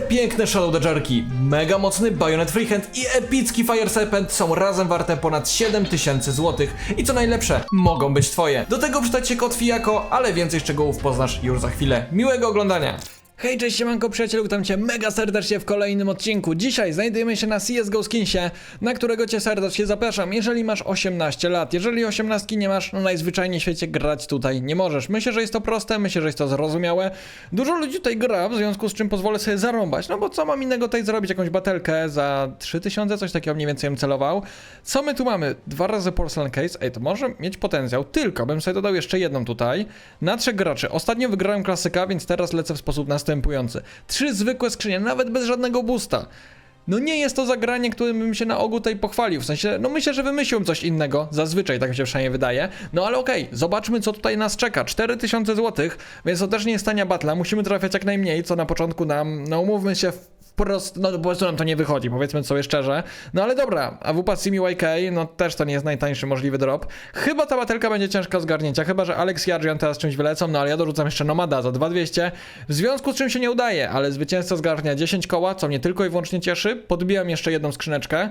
Przepiękne Shadow Dodgerki, mega mocny Bayonet Freehand i epicki Fire Serpent są razem warte ponad 7000 zł i co najlepsze, mogą być twoje. Do tego się kod Fijako, ale więcej szczegółów poznasz już za chwilę. Miłego oglądania! Hej, cześć, siemanko przyjacielu, witam cię mega serdecznie w kolejnym odcinku. Dzisiaj znajdujemy się na CSGO Skinsie, na którego cię serdecznie zapraszam, jeżeli masz 18 lat. Jeżeli 18 nie masz, no najzwyczajniej w świecie grać tutaj nie możesz. Myślę, że jest to proste, myślę, że jest to zrozumiałe. Dużo ludzi tutaj gra, w związku z czym pozwolę sobie zarąbać, no bo co mam innego tutaj zrobić? Jakąś batelkę za 3000, coś takiego mniej więcej bym celował. Co my tu mamy? Dwa razy Porcelain Case, ej, to może mieć potencjał, tylko bym sobie dodał jeszcze jedną tutaj. Na trzech graczy. Ostatnio wygrałem klasyka, więc teraz lecę w sposób następujący. Trzy zwykłe skrzynie, nawet bez żadnego boosta. No nie jest to zagranie, którym bym się na ogół tutaj pochwalił, w sensie, no myślę, że wymyśliłem coś innego, zazwyczaj tak mi się przynajmniej wydaje, no ale okej, zobaczmy co tutaj nas czeka, 4000 zł, więc to też nie jest tania batla, musimy trafiać jak najmniej, co na początku nam, no umówmy się, wprost, no po prostu nam to nie wychodzi, powiedzmy sobie szczerze, no ale dobra, AWP CMYK, no też to nie jest najtańszy możliwy drop, chyba ta batelka będzie ciężka zgarnięcia, chyba, że Alex i Adrian teraz czymś wylecą, no ale ja dorzucam jeszcze Nomada za 2200, w związku z czym się nie udaje, ale zwycięzca zgarnia 10 koła, co mnie tylko i wyłącznie cieszy, podbijam jeszcze jedną skrzyneczkę.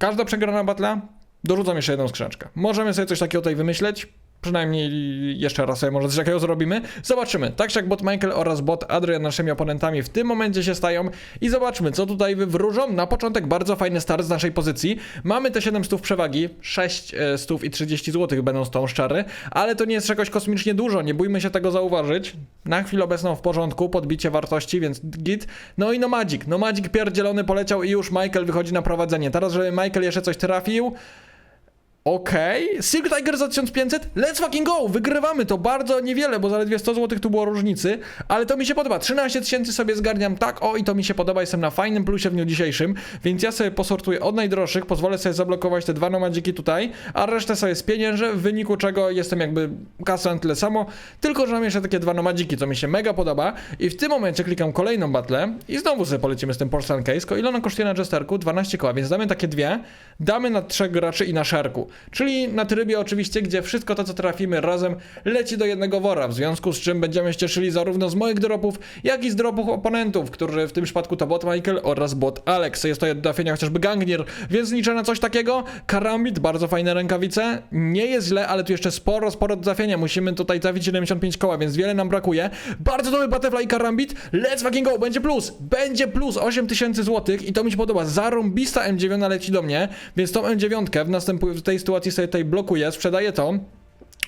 Każda przegrana batla dorzucam jeszcze jedną skrzyneczkę. Możemy sobie coś takiego tutaj wymyśleć. Przynajmniej jeszcze raz sobie może coś takiego zrobimy. Zobaczymy. Tak jak bot Michael oraz bot Adrian naszymi oponentami w tym momencie się stają i zobaczmy, co tutaj wywróżą. Na początek bardzo fajny start z naszej pozycji. Mamy te 7 stów przewagi, 6 e, stów i 30 zł będą z tą szczery, ale to nie jest czegoś kosmicznie dużo, nie bójmy się tego zauważyć. Na chwilę obecną w porządku, podbicie wartości, więc git. No i Nomadzik. Nomadzik pierdzielony poleciał i już Michael wychodzi na prowadzenie. Teraz, żeby Michael jeszcze coś trafił, Okej, Silk Tiger za 1500, let's fucking go, wygrywamy to bardzo niewiele, bo zaledwie 100 zł tu było różnicy, ale to mi się podoba, 13 tysięcy sobie zgarniam, tak, o i to mi się podoba, jestem na fajnym plusie w dniu dzisiejszym, więc ja sobie posortuję od najdroższych, pozwolę sobie zablokować te dwa nomadziki tutaj, a resztę sobie spieniężę, w wyniku czego jestem jakby kasą tyle samo, tylko że mam jeszcze takie dwa nomadziki, co mi się mega podoba. I w tym momencie klikam kolejną batlę i znowu sobie polecimy z tym Porcelain Case, ile ona kosztuje na Jesterku? 12 koła, więc damy takie dwie, damy na trzech graczy i na szerku. Czyli na trybie oczywiście, gdzie wszystko to, co trafimy razem, leci do jednego wora, w związku z czym będziemy się cieszyli zarówno z moich dropów, jak i z dropów oponentów, którzy w tym przypadku to bot Michael oraz bot Alex. Jest to do chociażby Gangnier, więc liczę na coś takiego. Karambit, bardzo fajne rękawice. Nie jest źle, ale tu jeszcze sporo, sporo do trafienia. Musimy tutaj trafić 75 koła, więc wiele nam brakuje. Bardzo dobry Butterfly i Karambit. Let's fucking go! Będzie plus! Będzie plus 8000 zł i to mi się podoba. Zarąbista M9 leci do mnie, więc tą M9 w następującej sytuacji sobie tutaj blokuję, sprzedaję to.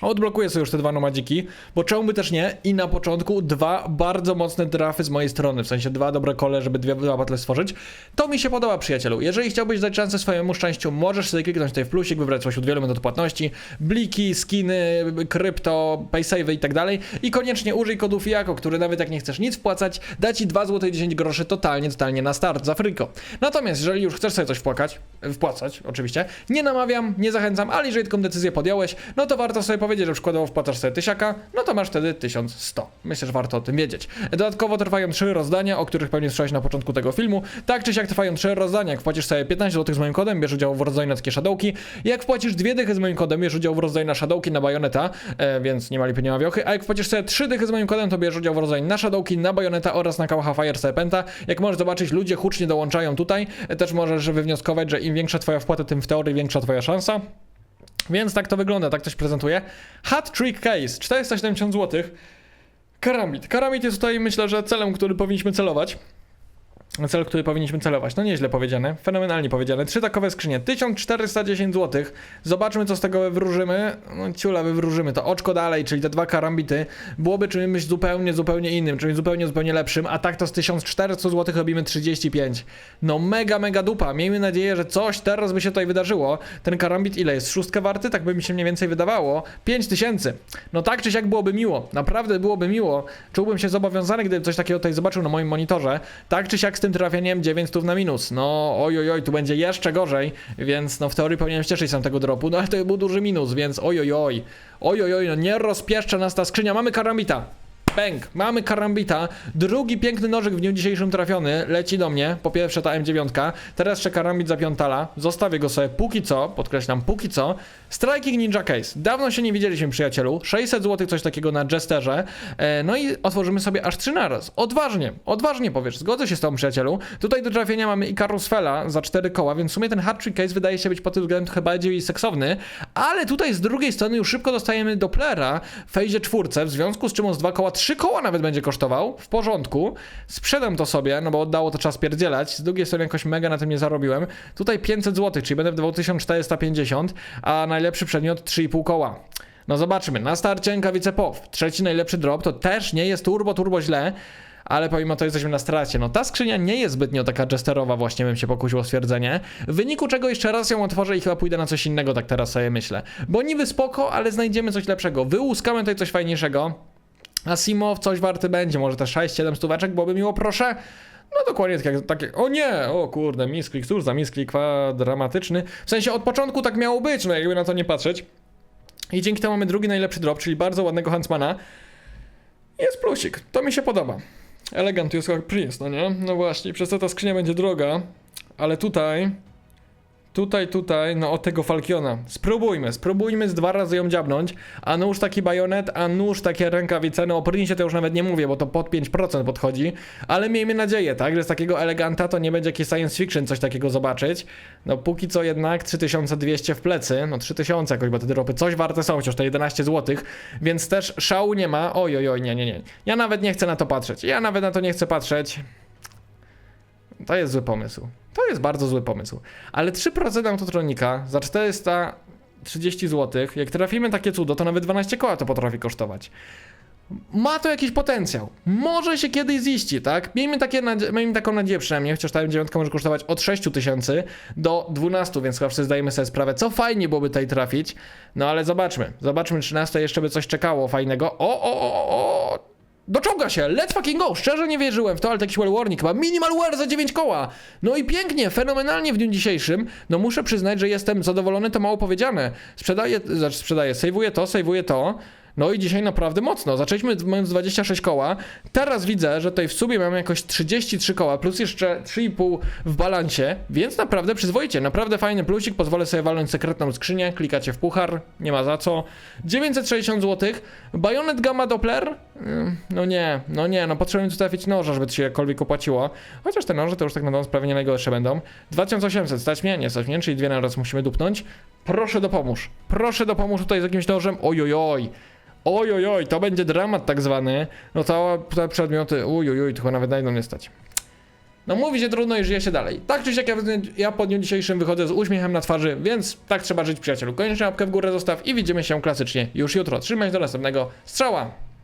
Odblokuję sobie już te dwa nomadziki, bo czemu by też nie? I na początku dwa bardzo mocne trafy z mojej strony, w sensie dwa dobre kole, żeby dwie battle stworzyć. To mi się podoba, przyjacielu. Jeżeli chciałbyś dać szansę swojemu szczęściu, możesz sobie kliknąć tutaj w plusik, wybrać od wielu metod płatności, bliki, skiny, krypto, paysave i tak dalej. I koniecznie użyj kodu FIAKO, który nawet jak nie chcesz nic wpłacać, da ci 2 zł 10 groszy totalnie, totalnie na start, za friko. Natomiast jeżeli już chcesz sobie coś wpłakać, wpłacać oczywiście, nie namawiam, nie zachęcam, ale jeżeli taką decyzję podjąłeś, no to warto sobie powiedzieć, że przykładowo wpłacasz sobie tysiaka, no to masz wtedy 1100. Myślę, że warto o tym wiedzieć. Dodatkowo trwają trzy rozdania, o których pewnie słyszałeś na początku tego filmu. Tak czy siak trwają trzy rozdania. Jak wpłacisz sobie 15 zł z moim kodem, bierz udział w rozdaniu na takie shadowki. Jak wpłacisz dwie dychy z moim kodem, bierz udział w rozdaniu na shadowki na bajoneta, e, więc nie ma lipy, nie ma wiochy. A jak wpłacisz sobie trzy dychy z moim kodem, to bierz udział w rozdaniu na shadowki, na bajoneta oraz na kałacha Fire Serpenta. Jak możesz zobaczyć, ludzie hucznie dołączają tutaj. E, też możesz wywnioskować, że im większa twoja wpłata, tym w teorii większa twoja szansa. Więc tak to wygląda, tak się prezentuje. Hat Trick Case, 470 zł. Karambit. Karambit jest tutaj myślę, że celem, który powinniśmy celować. Cel, który powinniśmy celować. No nieźle powiedziane, fenomenalnie powiedziane. Trzy takowe skrzynie, 1410 zł. Zobaczmy, co z tego wywróżymy. No ciula, wywróżymy to oczko dalej, czyli te dwa karambity. Byłoby czymś zupełnie, zupełnie innym, czymś zupełnie, zupełnie lepszym, a tak to z 1400 zł robimy 35. No mega, mega dupa. Miejmy nadzieję, że coś teraz by się tutaj wydarzyło. Ten karambit ile jest? Szóstkę warty? Tak by mi się mniej więcej wydawało. 5000. No tak czy siak byłoby miło. Naprawdę byłoby miło. Czułbym się zobowiązany, gdybym coś takiego tutaj zobaczył na moim monitorze. Tak czy siak tym trafieniem 9 stów na minus. No oj, oj, tu będzie jeszcze gorzej, więc no w teorii powinienem się cieszyć z tamtego dropu, no ale to był duży minus, więc oj, oj, oj. Oj, no nie rozpieszcza nas ta skrzynia. Mamy karambita. Bang! Mamy karambita. Drugi piękny nożyk w dniu dzisiejszym trafiony. Leci do mnie. Po pierwsze ta M9. Teraz jeszcze karambit za piątala. Zostawię go sobie póki co. Podkreślam, póki co. Striking Ninja Case. Dawno się nie widzieliśmy, przyjacielu. 600 zł coś takiego na Jesterze. E, no i otworzymy sobie aż 3 naraz. Odważnie, odważnie powiesz. Zgodzę się z tobą, przyjacielu. Tutaj do trafienia mamy i Carusfela za 4 koła, więc w sumie ten hard case wydaje się być pod tym względem chyba bardziej seksowny. Ale tutaj z drugiej strony już szybko dostajemy Dopplera w fejzie czwórce, w związku z czym on z 2 koła 3 koła nawet będzie kosztował. W porządku. Sprzedam to sobie, no bo oddało to czas pierdzielać. Z drugiej strony jakoś mega na tym nie zarobiłem. Tutaj 500 zł, czyli będę w 2450, a najlepszy przedmiot 3,5 koła. No zobaczymy. Na starcie rękawice POW. Trzeci najlepszy drop to też nie jest turbo, turbo źle. Ale pomimo to jesteśmy na stracie. No ta skrzynia nie jest zbytnio taka jesterowa, właśnie bym się pokusił o stwierdzenie. W wyniku czego jeszcze raz ją otworzę i chyba pójdę na coś innego, tak teraz sobie myślę. Bo niby spoko, ale znajdziemy coś lepszego. Wyłuskamy tutaj coś fajniejszego. Asimow coś warty będzie, może te 6-7 stóweczek, byłoby miło, proszę. No dokładnie tak jak takie, o nie, o kurde, misklik, cóż za misklik dramatyczny. W sensie od początku tak miało być, no jakby na to nie patrzeć. I dzięki temu mamy drugi najlepszy drop, czyli bardzo ładnego Huntsmana. Jest plusik, to mi się podoba. Elegant jest jak Prince, no nie? No właśnie, przez to ta skrzynia będzie droga, ale tutaj... Tutaj, tutaj, no od tego Falkiona. Spróbujmy, spróbujmy z dwa razy ją dziabnąć. A nóż taki bajonet, a nóż takie rękawice. No o Prince'ie to już nawet nie mówię, bo to pod 5% podchodzi. Ale miejmy nadzieję, tak, że z takiego eleganta to nie będzie jakieś science fiction coś takiego zobaczyć. No póki co jednak 3200 w plecy, no 3000 jakoś, bo te dropy coś warte są, chociaż to 11 zł, więc też szału nie ma. Oj, oj, oj, nie, nie, nie. Ja nawet nie chcę na to patrzeć. Ja nawet na to nie chcę patrzeć. To jest zły pomysł. To jest bardzo zły pomysł. Ale 3% autotronika za 430 zł, jak trafimy takie cudo, to nawet 12 koła to potrafi kosztować. Ma to jakiś potencjał. Może się kiedyś ziści, tak? Miejmy, takie miejmy taką nadzieję przynajmniej, chociaż ta M9 może kosztować od 6 tysięcy do 12, więc chyba wszyscy zdajemy sobie sprawę, co fajnie byłoby tutaj trafić. No ale zobaczmy. Zobaczmy, czy nas to jeszcze by coś czekało fajnego. O, o, o, o! Doczołga się, let's fucking go! Szczerze nie wierzyłem w to, ale taki well warning chyba. Minimal wear za 9 koła! No i pięknie, fenomenalnie w dniu dzisiejszym. No muszę przyznać, że jestem zadowolony, to mało powiedziane. Sprzedaję, znaczy sprzedaję, sejwuję to, sejwuję to. No i dzisiaj naprawdę mocno. Zaczęliśmy mając 26 koła. Teraz widzę, że tutaj w sumie mamy jakoś 33 koła, plus jeszcze 3,5 w balansie, więc naprawdę przyzwoicie. Naprawdę fajny plusik. Pozwolę sobie walnąć sekretną skrzynię. Klikacie w puchar, nie ma za co. 960 zł. Bajonet Gamma Doppler? Ym, No nie, no nie, no potrzebujemy tu trafić noża, żeby to się jakkolwiek opłaciło. Chociaż te noże to już tak na dobrą sprawę nie najgorsze będą. 2800, stać mnie? Nie stać mnie, czyli dwie na raz musimy dupnąć. Proszę dopomóż. Proszę dopomóż tutaj z jakimś nożem. Oj, oj, oj. Oj, oj, oj, to będzie dramat tak zwany. No to te przedmioty, uj, uj, uj, tylko nawet na jedną nie stać. No mówi się trudno i żyje się dalej. Tak czy siak ja, po dniu dzisiejszym wychodzę z uśmiechem na twarzy, więc tak trzeba żyć przyjacielu. Koniecznie łapkę w górę zostaw i widzimy się klasycznie już jutro. Trzymaj się do następnego. Strzała!